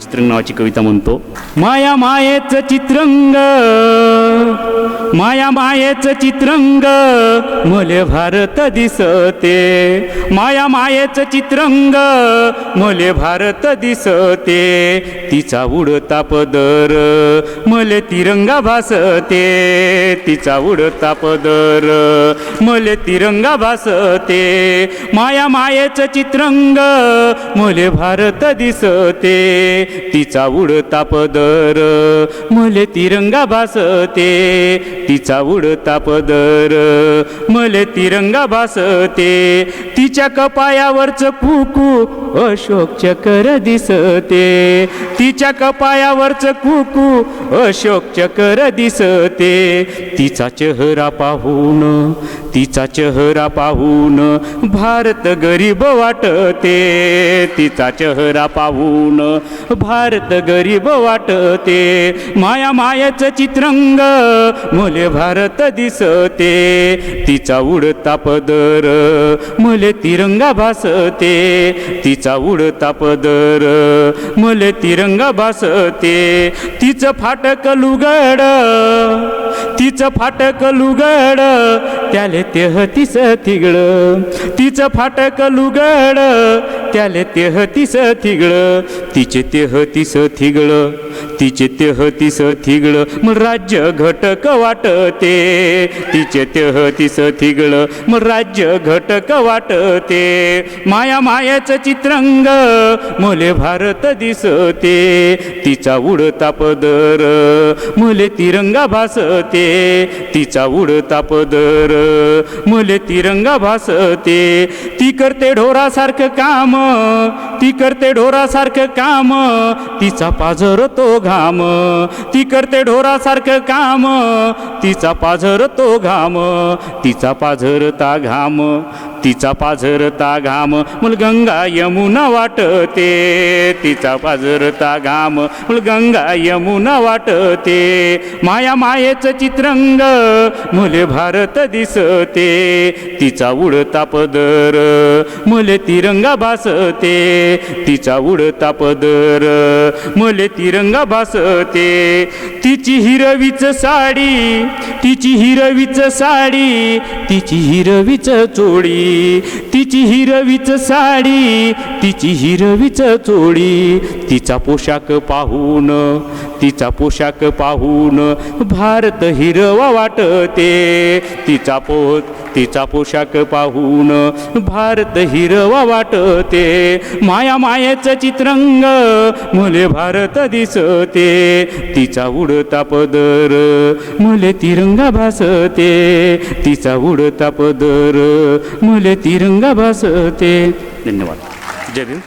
चित्रंग नावाची कविता म्हणतो माया मायेच चित्रंग माया मायेच चित्रंग मले भारत दिसते. माया मायेच चित्रंग मले भारत दिसते. तिचा उडता पदर मले तिरंगा भासते. तिचा उडता पदर मले तिरंगा भासते. माया मायेच चित्रंग मले भारत दिसते. तिचा उडता पदर मले तिरंगा भासते. तिचा उडता पदर. मले तिरंगा भासते. तिच्या कपायावरच कुकू अशोक चक्र दिसते. तिच्या कपायावरच कुकू अशोक चक्र दिसते. तिचा चेहरा पाहून तिचा चेहरा पाहून भारत गरीब वाटते. तिचा चेहरा पाहून भारत गरीब वाटते. माया मायाचं चित्रंग मले भारत दिसते तिचा उडता पदर मले तिरंगा भासते तिचा उडता पदर मले तिरंगा भासते तिचं फाटक लुगड तिचं फाटक लुगड त्याले तेहतीस तिगळ तिचं फाटक लुगड त्याले तेहतीस थिगळ. तिचे तेहतीस थिगळ तिचे तेहतीस थिगळ. मग राज्य घटक वाटते. तिचे तेहतीस थिगळ मग राज्य घटक वाटते. माया मायाच चित्रंग मुले भारत दिसते. तिचा उडता पदर मुले तिरंगा भासते. तिचा उडता पदर मुले तिरंगा भासते. ती करते ढोरासारखं काम ती करते ढोरासारखं काम तिचा पाझर तो घाम. ती करते ढोरासारखं काम तिचा पाझर तो घाम तिचा पाझरता घाम. तिचा पाझरता घाम मुल गंगा यमुना वाटते. तिचा पाझरता घाम मुल गंगा यमुना वाटते. माया मायेचं चित्रंग मुले भारत दिसते. तिचा उडता पदर मुले तिरंगा भासते. तिचा उडता पदर मुले तिरंगा भासते. तिची हिरवीच साडी तिची हिरवीच साडी तिची हिरवीच चोळी. तिची हिरवीच साडी तिची हिरवीच चोळी तिचा पोशाख पाहून तिचा पोशाख पाहून भारत हिरवा वाटते. तिचा पोत तिचा पोशाख पाहून भारत हिरवा वाटते. माया मायेचं चित्रंग मुले भारत दिसते. तिचा उडता पदर मुले तिरंगा भासते. तिचा उडता पदर मुले तिरंगा भासते. धन्यवाद. जय भीम.